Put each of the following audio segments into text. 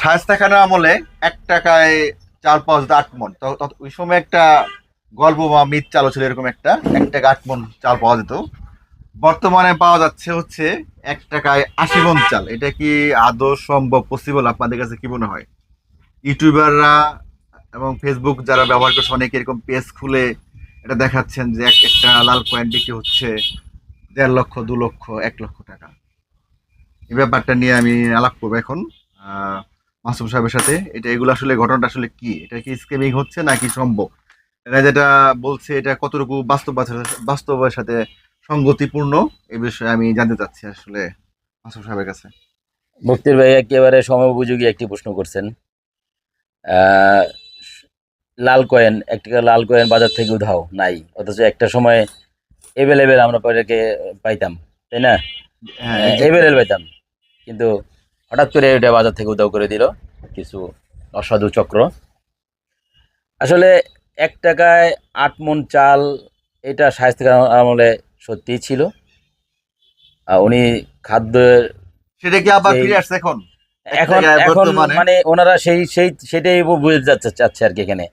শায়স্তা খানের আমলে এক টাকায় চাল পাঁচ আট মন। ওই সময় একটা গল্প বা মিথ চালু ছিল এরকম একটা। এক টাকা আট মন চাল পাওয়া যেত। বর্তমানে পাওয়া যাচ্ছে হচ্ছে এক টাকায় আশি মন চাল। এটা কি আদৌ সম্ভব পসিবল আপনাদের কাছে কি মনে হয়? ইউটিউবাররা এবং ফেসবুক যারা ব্যবহার করছে, অনেকে এরকম পেজ খুলে এটা দেখাচ্ছেন যে এক একটা লাল কয়েন বিক্রি হচ্ছে দেড় লক্ষ, দু লক্ষ, এক লক্ষ টাকা। এই ব্যাপারটা নিয়ে আমি আলাপ করব এখন। মাসুম সাহেবের সাথে এটা এগুলো আসলে ঘটনাটা আসলে কি? এটা কি স্কেমিং হচ্ছে নাকি সম্ভব? এরা যেটা বলছে এটা কতটুকু বাস্তবতার বাস্তবের সাথে সঙ্গতিপূর্ণ? এ বিষয়ে আমি জানতে চাচ্ছি আসলে মাসুম সাহেবের কাছে। মুক্তির ভাই একেবারে সময় উপযোগী একটি প্রশ্ন করছেন। লাল কয়েন একটা লাল কয়েন বাজার থেকে উধাও নাই। অথচ একটা সময় এভেলেবেল আমরা পয়টাকে পাইতাম তাই না? হ্যাঁ এভেলেবেল পাইতাম। কিন্তু হঠাৎ করে এটা বাজার থেকে উধাও করে দিল। কিছু অসাধু চক্র। আসলে এক টাকায় আট মন চাল এটা স্বাস্থ্য আমলে সত্যিই ছিল। উনি খাদ্যের সেটা কি আবার ফিরে আসছে এখন? এখন এখন মানে ওনারা সেই সেই সেটাই বুঝতে যাচ্ছে চাচ্ছে আর কি এখানে।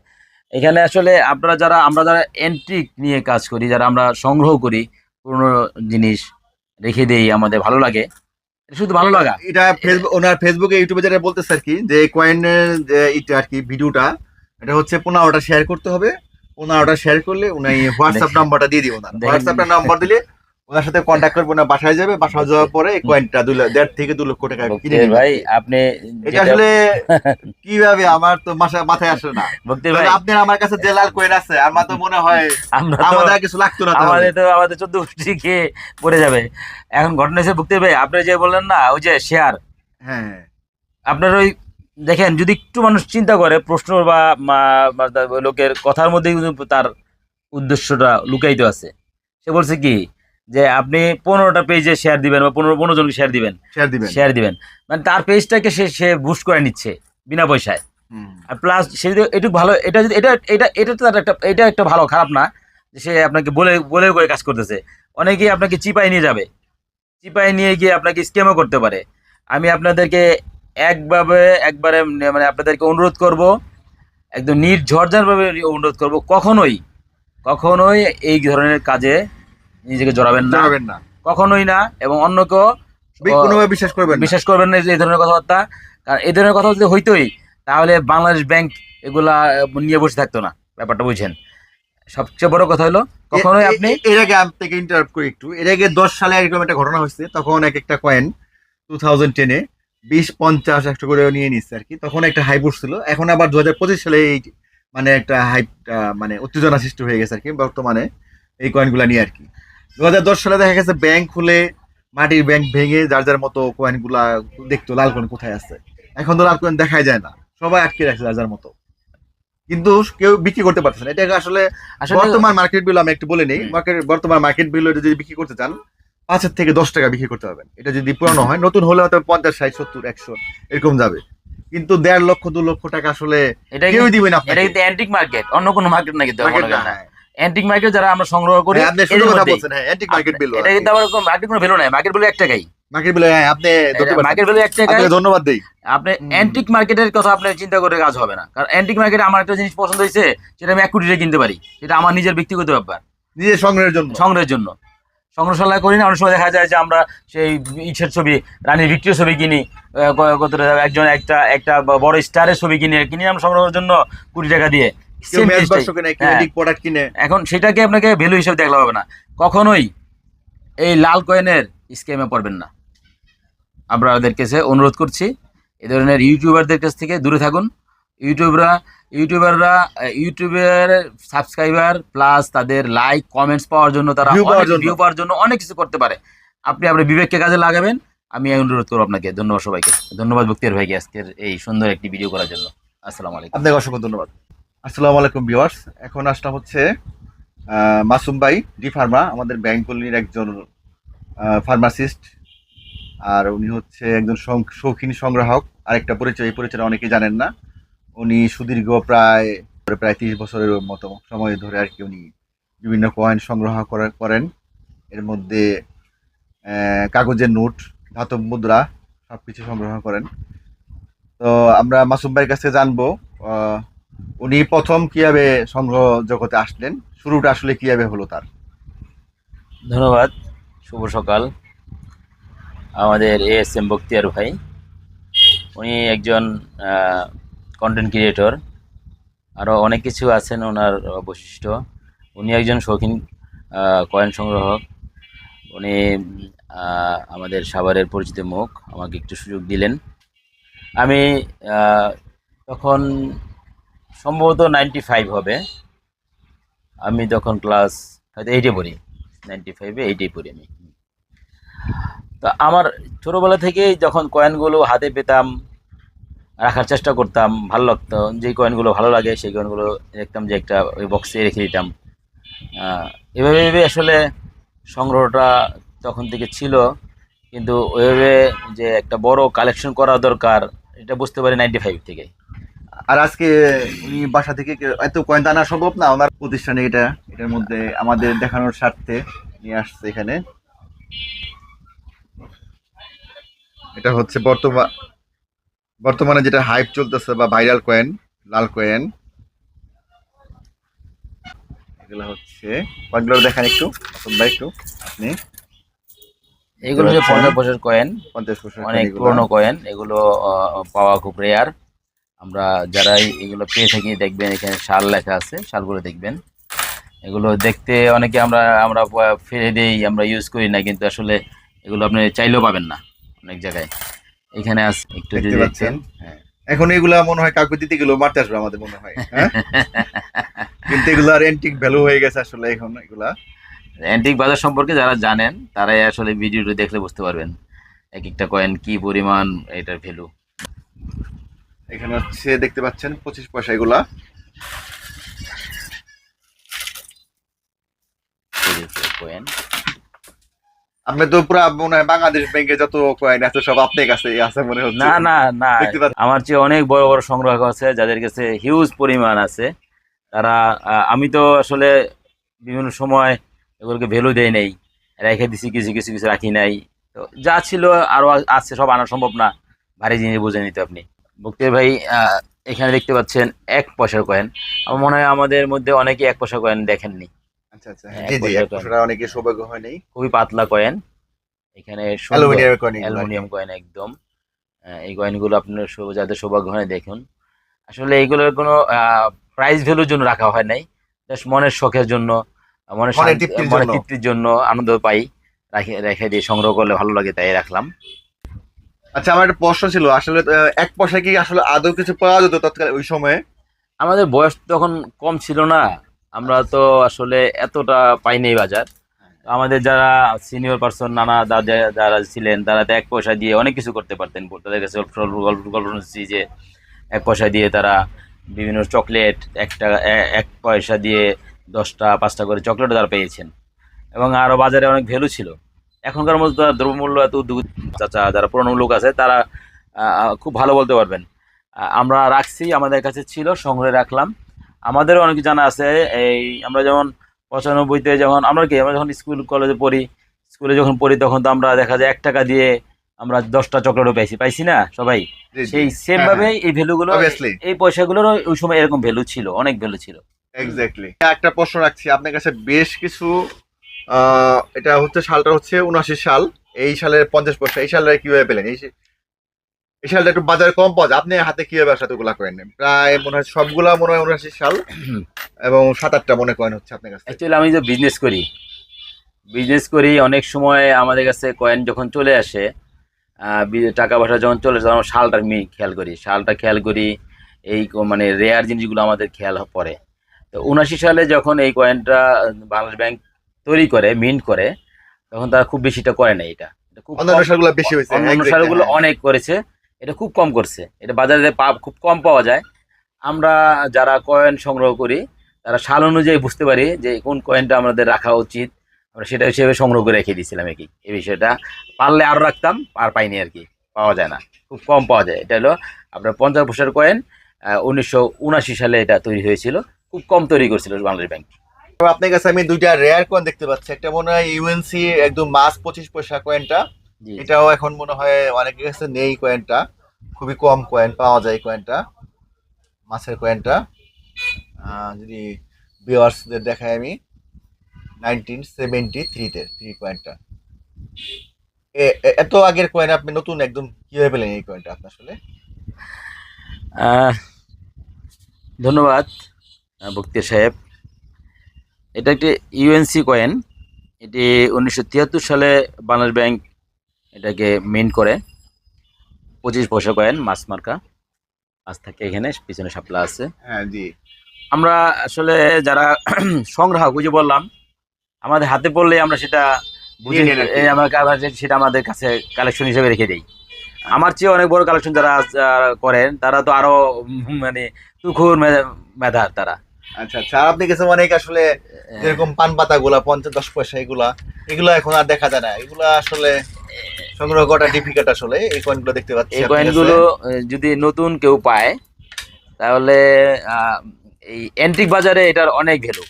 এখানে আসলে আপনারা যারা আমরা যারা এন্ট্রিক নিয়ে কাজ করি যারা আমরা সংগ্রহ করি পুরনো জিনিস রেখে দেই আমাদের ভালো লাগে। শুধু ভালো লাগা। এটা ফেসবুক ওনার ফেসবুকে ইউটিউবে যেটা বলতেছে আর কি যে কয়েনের যে এটা আর কি ভিডিওটা এটা হচ্ছে পনেরোটা শেয়ার করতে হবে। পনেরোটা শেয়ার করলে উনি হোয়াটসঅ্যাপ নাম্বারটা দিয়ে দিবেন হোয়াটসঅ্যাপ নাম্বার দিলে ওনার সাথে কন্ট্যাক্ট করবে না বাসায় যাবে বাসায় যাওয়ার পরে কয়েনটা দুই দেড় থেকে দু লক্ষ টাকা কিনে ভাই আপনি এটা আসলে কীভাবে? আমার তো মাথায় আসে না। ভাই। আপনার আমার কাছে যে লাল কয়েন আছে আমার তো মনে হয় আমাদের কিছু লাগতো না আমাদের তো আমাদের চোদ্দ গোষ্ঠী খেয়ে পড়ে যাবে। এখন ঘটনা হচ্ছে ভক্তির ভাই আপনি যে বললেন না ওই যে শেয়ার হ্যাঁ আপনার ওই দেখেন যদি একটু মানুষ চিন্তা করে প্রশ্ন বা লোকের কথার মধ্যে কিন্তু তার উদ্দেশ্যটা লুকাইতে আছে। সে বলছে কি যে আপনি পনেরোটা পেজে শেয়ার দিবেন বা পনেরো পনেরো জনকে শেয়ার দিবেন। শেয়ার দিবেন। শেয়ার দিবেন। মানে তার পেজটাকে সে সে বুস্ট করে নিচ্ছে বিনা পয়সায়। আর প্লাস সে যদি এটুকু ভালো এটা যদি এটা এটা এটা তো তার একটা এটা একটা ভালো খারাপ না। যে সে আপনাকে বলে বলে করে কাজ করতেছে। অনেকেই আপনাকে চিপাই নিয়ে যাবে। চিপাই নিয়ে গিয়ে আপনাকে স্ক্যামও করতে পারে। আমি আপনাদেরকে একভাবে একবারে মানে আপনাদেরকে অনুরোধ করব একদম নির্ঝরঝারভাবে অনুরোধ করব কখনোই কখনোই এই ধরনের কাজে নিজেকে জড়াবেন না। জানাবেন না। কখনোই না এবং অন্যকেও কোনোভাবে বিশ্বাস করবেন বিশ্বাস করবেন না যে এই ধরনের কথাবার্তা। কারণ এই ধরনের কথা যদি হইতোই তাহলে বাংলাদেশ ব্যাংক এগুলা নিয়ে বসে থাকতো না। ব্যাপারটা বুঝছেন? সবচেয়ে বড় কথা হলো কখনোই আপনি এর আগে আমি থেকে ইন্টারাপ্ট করি একটু। এর আগে দশ সালে এরকম একটা ঘটনা হয়েছে। তখন এক একটা কয়েন টু থাউজেন্ড টেনে বিশ পঞ্চাশ একশো করে নিয়ে নিচ্ছে আর কি। তখন একটা হাইপ উঠছিল। এখন আবার দু হাজার পঁচিশ সালে এই মানে একটা হাইপ মানে উত্তেজনা সৃষ্টি হয়ে গেছে আর কি বর্তমানে এই কয়েনগুলা নিয়ে আর কি। দু হাজার দশ সালে দেখা গেছে ব্যাংক খুলে মাটির ব্যাংক ভেঙে যার যার মতো কয়েনগুলা দেখতো লাল কয়েন কোথায় আছে? এখন তো লাল কয়েন দেখাই যায় না। সবাই আটকে রাখছে যার যার মতো। কিন্তু কেউ বিক্রি করতে পারতেছে না। এটা আসলে বর্তমান মার্কেট ভ্যালু আমি একটু বলে নেই। মার্কেট বর্তমান মার্কেট ভ্যালু যদি বিক্রি করতে চান পাঁচের থেকে দশ টাকা বিক্রি করতে পারবেন। এটা যদি পুরানো হয় নতুন হলে হয়তো পঞ্চাশ ষাট সত্তর একশো এরকম যাবে। কিন্তু দেড় লক্ষ দু লক্ষ টাকা আসলে এটা কেউই দিবে না এটা কিন্তু অ্যান্টিক মার্কেট অন্য কোনো মার্কেট না কিন্তু। অ্যান্টিক মার্কেট যারা আমরা সংগ্রহ করি আপনি এদের কথা বলছেন হ্যাঁ অ্যান্টিক মার্কেট ভ্যালু এটা কিন্তু আবার মার্কেট কোনো ভ্যালু নাই মার্কেট ভ্যালু এক টাকাই মার্কেট ভ্যালু হ্যাঁ আপনি ধরতে মার্কেট ভ্যালু এক টাকাই ধন্যবাদ দেই। আপনি অ্যান্টিক মার্কেটের কথা আপনি চিন্তা করে কাজ হবে না। কারণ অ্যান্টিক মার্কেটে আমার একটা জিনিস পছন্দ হয়েছে সেটা আমি এক কোটিতে কিনতে পারি। সেটা আমার নিজের ব্যক্তিগত ব্যাপার। নিজের সংগ্রহের জন্য। সংগ্রহের জন্য। সংগ্রহশালা করি না অনেক সময় দেখা যায় যে আমরা সেই ইসের ছবি রানী ভিক্টোরিয়ার ছবি কিনি কত একজন একটা একটা বড় স্টারের ছবি কিনে কিনি আমরা সংগ্রহের জন্য কুড়ি টাকা দিয়ে। হ্যাঁ। এখন সেটাকে আপনাকে ভ্যালু হিসেবে দেখলে হবে না। কখনোই এই লাল কয়েনের স্কেমে পড়বেন না। আপনাদের কাছে অনুরোধ করছি এ ধরনের ইউটিউবারদের কাছ থেকে দূরে থাকুন। ইউটিউবরা ইউটিউবাররা ইউটিউবের সাবস্ক্রাইবার প্লাস তাদের লাইক কমেন্টস পাওয়ার জন্য তারা View পাওয়ার জন্য। ভিউ পাওয়ার জন্য অনেক কিছু করতে পারে। আপনি আপনার বিবেককে কাজে লাগাবেন আমি অনুরোধ করব আপনাকে। ধন্যবাদ সবাইকে। ধন্যবাদ বক্তিয়ার ভাইকে আজকের এই সুন্দর একটি ভিডিও করার জন্য। আসসালামু আলাইকুম। আপনাকে অসংখ্য ধন্যবাদ। আসসালামু আলাইকুম ভিউয়ার্স। এখন আসলাম হচ্ছে মাসুম ভাই, ডি ফার্মা, আমাদের ব্যাংকলির একজন ফার্মাসিস্ট। আর উনি হচ্ছে একজন শৌখিন সংগ্রাহক। আরেকটা পরিচয়, এই পরিচয় অনেকে জানেন না। উনি সুদীর্ঘ প্রায় প্রায় তিরিশ বছরের মতো সময় ধরে আর কি উনি বিভিন্ন কয়েন সংগ্রহ করে- করেন। এর মধ্যে কাগজের নোট, ধাতব মুদ্রা সব কিছু সংগ্রহ করেন। তো আমরা মাসুম ভাইয়ের কাছে জানব উনি প্রথম কীভাবে সংগ্রহ জগতে আসলেন। শুরুটা আসলে কীভাবে হলো তার। ধন্যবাদ। শুভ সকাল। আমাদের এ এস এম বক্তিয়ার ভাই। উনি একজন কন্টেন্ট ক্রিয়েটর আরও অনেক কিছু আছেন ওনার বৈশিষ্ট্য উনি একজন শৌখিন কয়েন সংগ্রাহক। উনি আমাদের সাভারের পরিচিত মুখ। আমাকে একটু সুযোগ দিলেন। আমি তখন সম্ভবত নাইনটি ফাইভ হবে। আমি তখন ক্লাস হয়তো এইটে পড়ি নাইনটি ফাইভে এইটেই পড়ি আমি। তো আমার ছোটোবেলা থেকেই যখন কয়েনগুলো হাতে পেতাম, রাখার চেষ্টা করতাম, ভালো লাগতো, যে কয়েনগুলো ভালো লাগে সেই কয়েনগুলো দেখতাম যে একটা ওই বক্সে রেখে দিতাম। এভাবে এভাবে আসলে সংগ্রহটা তখন থেকে ছিল, কিন্তু ওইভাবে যে একটা বড় কালেকশন করা দরকার, এটা বুঝতে পারি নাইনটি ফাইভ থেকে। আর আজকে উনি বাসা থেকে এত কয়েন আনা সম্ভব না ওনার প্রতিষ্ঠানে এটা এটার মধ্যে আমাদের দেখানোর স্বার্থে নিয়ে আসছে এখানে। এটা হচ্ছে বর্তমান বর্তমানে যেটা হাইপ চলতেছে বা ভাইরাল কয়েন লাল কয়েন এগুলো হচ্ছে কয়েনগুলো দেখেন একটু ভাই একটু আপনি। এগুলো যে আচ্ছা। পঞ্চাশ বছর কয়েন পঞ্চাশ বছর অনেক পুরনো কয়েন এগুলো পাওয়া খুব রেয়ার আমরা যারা এগুলো পেয়ে থাকি দেখবেন এখানে শাল লেখা আছে শালগুলো দেখবেন। এগুলো দেখতে অনেকে আমরা আমরা ফেলে দেই আমরা ইউজ করি না কিন্তু আসলে এগুলো আপনি চাইলেও পাবেন না অনেক জায়গায়। এখানে আছে একটু যদি দেখছেন হ্যাঁ। এখন এগুলা মনে হয় কাকু দিতে গেলেও মারতে আসবে আমাদের মনে হয় কিন্তু এগুলো আর এন্টিক ভ্যালু হয়ে গেছে আসলে এখন এগুলা। অ্যান্টিক বাজার সম্পর্কে যারা জানেন তারাই আসলে ভিডিওটা দেখলে বুঝতে পারবেন। এক একটা কয়েন কি পরিমাণ এটার ভ্যালু এখানে হচ্ছে দেখতে পাচ্ছেন পঁচিশ পয়সা এগুলা। আপনি তো পুরো মনে হয় বাংলাদেশ ব্যাংকে যত কয়েন আছে সব আপনার কাছে আছে মনে হচ্ছে। না না না। আমার চেয়ে অনেক বড় বড় সংগ্রহ আছে যাদের কাছে হিউজ পরিমাণ আছে। তারা আমি তো আসলে বিভিন্ন সময় এগুলোকে ভ্যালু দেয় নেই রেখে দিছি কিছু কিছু কিছু রাখি নাই। তো যা ছিল আরও আছে সব আনা সম্ভব না। ভারী জিনিস বুঝে নিতে আপনি। বক্তের ভাই এখানে দেখতে পাচ্ছেন এক পয়সার কয়েন আমার মনে হয় আমাদের মধ্যে অনেকে এক পয়সা কয়েন দেখেননি। আচ্ছা আচ্ছা। হ্যাঁ, জি জি এক পয়সাটা অনেকে সৌভাগ্য নাই। খুবই পাতলা কয়েন এখানে সুন্দর- কয়েন অ্যালুমিনিয়াম কয়েন একদম। এই কয়েনগুলো আপনার যাদের সৌভাগ্য হয় দেখুন। আসলে এইগুলোর কোনো প্রাইস ভ্যালুর জন্য রাখা হয় নাই। জাস্ট মনের শখের জন্য মনের মনের তৃপ্তির জন্য। আনন্দ পাই। রাখে রেখে দিয়ে সংগ্রহ করলে ভালো লাগে তাই রাখলাম। আচ্ছা আমার একটা প্রশ্ন ছিল আসলে এক পয়সা কি আসলে আদৌ কিছু পাওয়া যেত তৎকালে ওই সময়ে? আমাদের বয়স তখন কম ছিল না আমরা তো আসলে এতটা পাইনি এই বাজার। তো আমাদের যারা সিনিয়র পার্সন নানা দাদা যারা ছিলেন তারা তো এক পয়সা দিয়ে অনেক কিছু করতে পারতেন। তাদের কাছে গল্প গল্প শুনছি যে এক পয়সা দিয়ে তারা বিভিন্ন চকলেট একটা এক পয়সা দিয়ে দশটা পাঁচটা করে চকলেট তারা পেয়েছেন। এবং আরও বাজারে অনেক ভ্যালু ছিল। এখনকার মধ্যে দ্রব্যমূল্য এত উদ্যোগ চাচা যারা পুরনো লোক আছে তারা খুব ভালো বলতে পারবেন। আমরা রাখছি আমাদের কাছে ছিল সংগ্রহে রাখলাম। আমাদেরও অনেক জানা আছে এই আমরা যেমন পঁচানব্বইতে যখন আমরা কি আমরা যখন স্কুল কলেজে পড়ি স্কুলে যখন পড়ি তখন তো আমরা দেখা যায় এক টাকা দিয়ে আমরা দশটা চকলেটও পাইছি। পাইছি না সবাই। সেই সেম হ্যাঁ, ভাবে এই ভ্যালুগুলো. এই পয়সাগুলোরও ওই সময় এরকম ভ্যালু ছিল অনেক ভ্যালু ছিল। এক্স্যাক্টলি একটা প্রশ্ন রাখছি আপনার কাছে বেশ কিছু এটা হচ্ছে সালটা হচ্ছে উনআশি সাল। এই সালের পঞ্চাশ পয়সা এই সালে কীভাবে পেলেন? এই এই সালটা একটু বাজারে কম পাওয়া যায়। আপনি হাতে কীভাবে আসলে এতগুলা কয়েন প্রায় মনে হয় সবগুলা মনে হয় উনআশি সাল। এবং সাত আটটা মনে কয়েন হচ্ছে আপনার কাছে অ্যাকচুয়ালি আমি যে বিজনেস করি বিজনেস করি অনেক সময় আমাদের কাছে কয়েন যখন চলে আসে টাকা পয়সা যখন চলে আসে, তখন শালটা আমি খেয়াল করি। শালটা খেয়াল করি, এই মানে রেয়ার জিনিসগুলো আমাদের খেয়াল পড়ে। তো উনাশি সালে যখন এই কয়েনটা বাংলাদেশ ব্যাংক তৈরি করে মিন্ট করে তখন তারা খুব বেশিটা করে না এটা। সারগুলো হ্যাঁ। অনেক করেছে এটা খুব কম করছে। এটা বাজারে খুব কম পাওয়া যায়। আমরা যারা কয়েন সংগ্রহ করি তারা সাল অনুযায়ী বুঝতে পারি যে কোন কয়েনটা আমাদের রাখা উচিত। আমরা সেটা হিসেবে সংগ্রহ করে রেখে দিয়েছিলাম আর কি এই বিষয়টা পারলে আরও রাখতাম আর পাইনি আর কি পাওয়া যায় না। খুব কম পাওয়া যায়। এটা হলো আপনার পঞ্চাশ বছর কয়েন উনিশশো উনাশি সালে এটা তৈরি হয়েছিল। খুব কম তৈরি করছিল বাংলাদেশ ব্যাংক আপনার কাছে আমি দুইটা রেয়ার কয়েন দেখতে পাচ্ছি। একটা মনে হয় ইউএনসি একদম মাস পঁচিশ পয়সা কয়েনটা এটাও এখন মনে হয় অনেকের কাছে নেই কয়েনটা খুবই কম কয়েন পাওয়া যায় কয়েনটা মাছের কয়েনটা যদি ভিওয়ার্সদের দেখাই আমি নাইনটিন সেভেন্টি থ্রিতে থ্রি কয়েনটা এত আগের কয়েন আপনি নতুন একদম কীভাবে পেলেন এই কয়েনটা আপনি আসলে? ধন্যবাদ বক্তিয়ার সাহেব। এটা একটি ইউএনসি কয়েন এটি উনিশশো তিয়াত্তর সালে বাংলাদেশ ব্যাংক এটাকে মেন করে। পঁচিশ পয়সা কয়েন মাছ মার্কা মাছ থাকে এখানে পিছনে সাপলা আছে। হ্যাঁ জি। আমরা আসলে যারা সংগ্রাহক ওই যে বললাম আমাদের হাতে পড়লে আমরা সেটা বুঝে আমরা সেটা আমাদের কাছে কালেকশন হিসেবে রেখে দিই। আমার চেয়ে অনেক বড় কালেকশন যারা করেন তারা তো আরও মানে তুখুর মেধার তারা। আচ্ছা আচ্ছা আর আপনি কিছু অনেক আসলে যেরকম পান পাতা গুলা পঞ্চাশ দশ পয়সা এগুলা এগুলা এখন আর দেখা যায় না। এগুলা আসলে সংগ্রহ করা ডিফিকাল্ট আসলে এই কয়েনগুলো দেখতে পাচ্ছি এই কয়েনগুলো যদি নতুন কেউ পায় তাহলে এই অ্যান্টিক বাজারে এটার অনেক ভ্যালু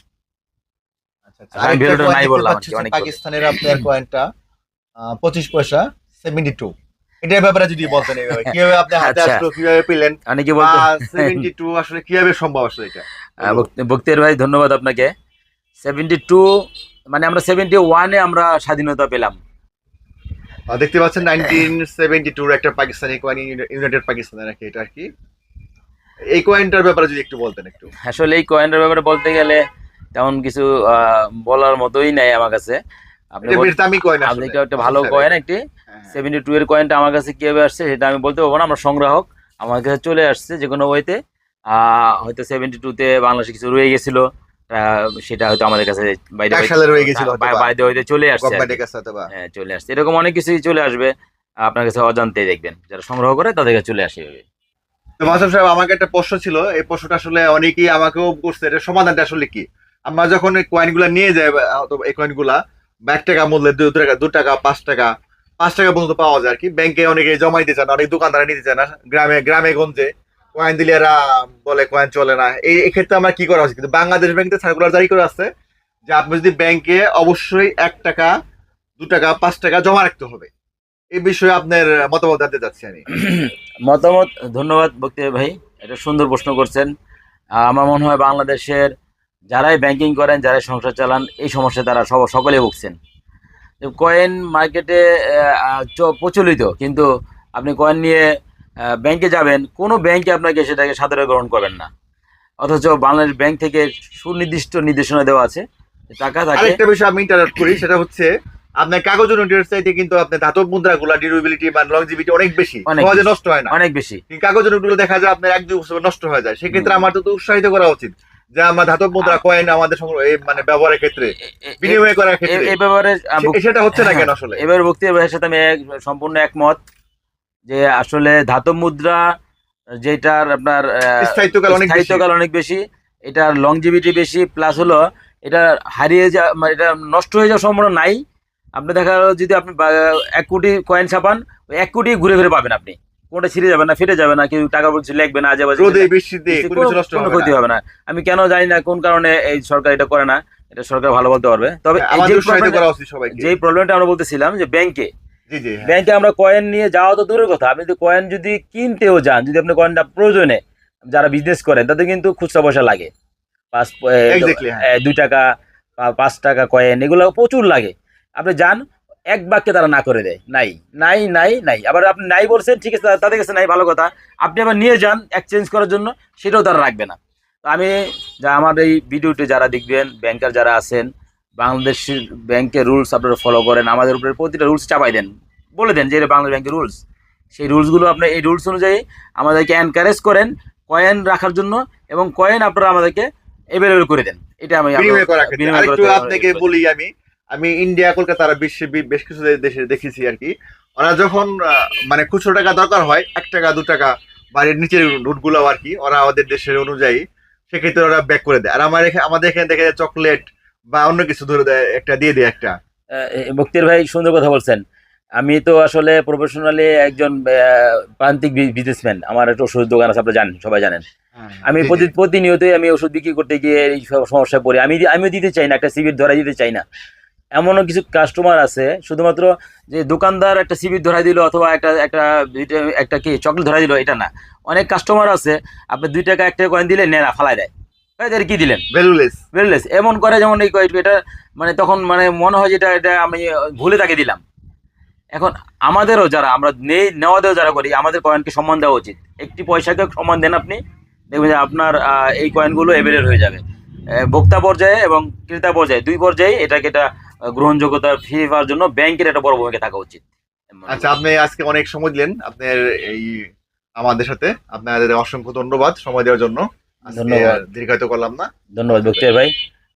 আচ্ছা, আচ্ছা। পাকিস্তানের আপনার কয়েনটা পঁচিশ পয়সা সেভেন্টি টু এটার ব্যাপারে যদি বলতেন কীভাবে আপনি হাতে আচ্ছা। আসলো কীভাবে পেলেন? সেভেন্টি টু আসলে কীভাবে সম্ভব আসলে এটা? বক্তিয়ার ভাই ধন্যবাদ আপনাকে। সেভেন্টি টু মানে আমরা সেভেন্টি ওয়ানে আমরা স্বাধীনতা পেলাম। দেখতে পাচ্ছেন নাইনটিন সেভেন্টি টুর একটা পাকিস্তানি কয়েন ইউনাইটেড পাকিস্তানের আর কি এটা আর কি। এই কয়েনটার ব্যাপারে যদি একটু বলতেন একটু। আসলে এই কয়েনের ব্যাপারে বলতে গেলে তেমন কিছু বলার মতোই নাই আমার কাছে। আপনি একটা ভালো কয়েন একটি। সেভেন্টি টু এর কয়েনটা আমার কাছে কীভাবে আসছে সেটা আমি বলতে পারব না আমরা সংগ্রাহক। আমার কাছে চলে আসছে যে কোনো ওয়েতে হয়তো সেভেন্টি টুতে বাংলাদেশে কিছু রয়ে গেছিল। সেটা হয়তো আমাদের কাছে বাইরে রয়ে গেছিল হয়তো বাইরে হয়তো চলে আসছে হ্যাঁ চলে আসছে। এরকম অনেক কিছুই চলে আসবে। আপনার কাছে অজান্তে দেখবেন। যারা সংগ্রহ করে তাদের কাছে চলে আসে। তো মাসুম সাহেব আমাকে একটা প্রশ্ন ছিল। এই প্রশ্নটা আসলে অনেকেই আমাকেও করছে। এটা সমাধানটা আসলে কি? আমরা যখন এই কয়েনগুলা নিয়ে যাই এই কয়েনগুলা এক টাকা মূল্যে দু টাকা দু টাকা পাঁচ টাকা পাঁচ টাকা পর্যন্ত পাওয়া যায় আর কি। ব্যাংকে অনেকে জমা দিতে চান অনেক দোকানদারা নিতে চায় না। গ্রামে গ্রামে গঞ্জে। কয়েন দিলে এরা বলে কয়েন চলে না। এই এক্ষেত্রে আমরা কি করা উচিত? কিন্তু বাংলাদেশ ব্যাংকে সার্কুলার জারি করে আছে যে আপনি যদি ব্যাংকে অবশ্যই এক টাকা, দু টাকা, পাঁচ টাকা জমা রাখতে হবে। এই বিষয়ে আপনার মতামত জানতে চাচ্ছি আমি। মতামত, ধন্যবাদ বক্তিয়ার ভাই, এটা সুন্দর প্রশ্ন করছেন। আমার মনে হয় বাংলাদেশের যারাই ব্যাংকিং করেন, যারাই সংসার চালান, এই সমস্যা তারা সব সকলে ভুগছেন। কয়েন মার্কেটে প্রচলিত, কিন্তু আপনি কয়েন নিয়ে ব্যাংকে যাবেন কোনো ব্যাংকে আপনাকে সেটাকে সাধারণ গ্রহণ করবেন না অথচ বাংলাদেশ ব্যাংক থেকে সুনির্দিষ্ট নির্দেশনা দেওয়া আছে টাকা থাকে আরেকটা বিষয় আমি ইন্টারাপ্ট করি সেটা হচ্ছে আপনার কাগজ নোটের চাইতে কিন্তু আপনার ধাতব মুদ্রা গুলা ডিউরেবিলিটি বা লংজিভিটি অনেক বেশি সহজে নষ্ট হয় না অনেক বেশি কাগজ নোটগুলো দেখা যায় আপনার এক দুই বছর নষ্ট হয়ে যায় সেক্ষেত্রে আমার তো উৎসাহিত করা উচিত যে আমার ধাতব মুদ্রা কয়েন আমাদের মানে ব্যবহারের ক্ষেত্রে বিনিময় করার ক্ষেত্রে এ ব্যাপারে সেটা হচ্ছে না কেন আসলে এবার ভাইয়ের সাথে আমি সম্পূর্ণ একমত যে আসলে ধাতব মুদ্রা যেটার আপনার স্থায়িত্বকাল অনেক বেশি। এটার লংজিভিটি বেশি প্লাস হলো এটা হারিয়ে যা মানে এটা নষ্ট হয়ে যাওয়ার সম্ভাবনা নাই। আপনি দেখা গেল যদি আপনি এক কোটি কয়েন ছাপান ওই এক কোটি ঘুরে ফিরে পাবেন আপনি। কোনটা ছিঁড়ে যাবে না ফেটে যাবে না কেউ টাকা বলছে লিখবে না আজে বাজে কোনো ক্ষতি হবে না। আমি কেন জানি না কোন কারণে এই সরকার এটা করে না এটা সরকার ভালো বলতে পারবে। তবে যে প্রবলেমটা আমরা বলতেছিলাম যে ব্যাংকে। ব্যাংকে আমরা কয়েন নিয়ে যাওয়া তো দূরের কথা। আপনি যদি কয়েন যদি কিনতেও যান যদি আপনি কয়েনটা প্রয়োজনে যারা বিজনেস করেন তাদের কিন্তু খুচরা পয়সা লাগে। পাঁচ হ্যাঁ। দুই টাকা পাঁচ টাকা কয়েন এগুলো প্রচুর লাগে। আপনি যান এক বাক্যে তারা না করে দেয়। নাই নাই নাই নাই। আবার আপনি নাই বলছেন ঠিক আছে তাদের কাছে নাই ভালো কথা। আপনি আবার নিয়ে যান এক্সচেঞ্জ করার জন্য সেটাও তারা রাখবে না। আমি যা আমার এই ভিডিওটি যারা দেখবেন ব্যাংকার যারা আছেন বাংলাদেশের ব্যাংকের রুলস আপনারা ফলো করেন আমাদের উপরে প্রতিটা রুলস চাপাই দেন। বলে দেন যে এটা বাংলাদেশ ব্যাংকের রুলস। সেই রুলসগুলো আপনি এই রুলস অনুযায়ী আমাদেরকে এনকারেজ করেন কয়েন রাখার জন্য এবং কয়েন আপনারা আমাদেরকে অ্যাভেলেবেল করে দেন। এটা আমি আপনাকে বলি। আমি আমি ইন্ডিয়া কলকাতা আর বিশ্বে বেশ কিছু দেশে দেখেছি আর কি। ওরা যখন মানে খুচরো টাকা দরকার হয় এক টাকা দু টাকা বা এর নিচের নোটগুলো আর কি ওরা আমাদের দেশের অনুযায়ী সেক্ষেত্রে ওরা ব্যাক করে দেয়। আর আমার আমাদের এখানে দেখা যায় চকলেট বা অন্য কিছু ধরে দেয় একটা দিয়ে দেয় একটা। মুক্তির ভাই সুন্দর কথা বলছেন। আমি তো আসলে প্রফেশনালি একজন প্রান্তিক বিজনেসম্যান আমার একটা ওষুধ দোকান আছে আপনারা জানেন সবাই জানেন। আমি জি, জি। প্রতি প্রতিনিয়তই আমি ওষুধ বিক্রি করতে গিয়ে এই সব সমস্যায় পড়ি। আমি আমিও দিতে চাই না একটা সিভির ধরা দিতে চাই না। এমনও কিছু কাস্টমার আছে শুধুমাত্র যে দোকানদার একটা সিবির ধরাই দিল অথবা একটা একটা একটা কি চকলেট ধরাই দিল এটা না। অনেক কাস্টমার আছে আপনি দুই টাকা একটা কয়েন দিলে নেনা ফালাই দেয়। যে কি দিলেন? ভ্যালুলেস বুঝলেন এমন করে যেমন এই এটা মানে তখন মানে মনে হয় যেটা এটা আমি ভুলে তাকে দিলাম। এখন আমাদেরও যারা আমরা নেই নেওয়াদেরও যারা করি আমাদের কয়েনকে সম্মান দেওয়া উচিত। একটি পয়সাকে সম্মান দেন আপনি দেখবেন যে আপনার এই কয়েনগুলো এভেলের হয়ে যাবে। ভোক্তা পর্যায়ে এবং ক্রেতা পর্যায়ে দুই পর্যায়ে এটাকে এটা গ্রহণযোগ্যতা ফিরে পাওয়ার জন্য ব্যাংকের একটা বড় ভূমিকা থাকা উচিত। আচ্ছা আপনি আজকে অনেক সময় দিলেন। আপনার এই আমাদের সাথে। আপনাদের অসংখ্য ধন্যবাদ সময় দেওয়ার জন্য। ধন্যবাদ। দীর্ঘায়িত করলাম না ধন্যবাদ বক্তিয়ার ভাই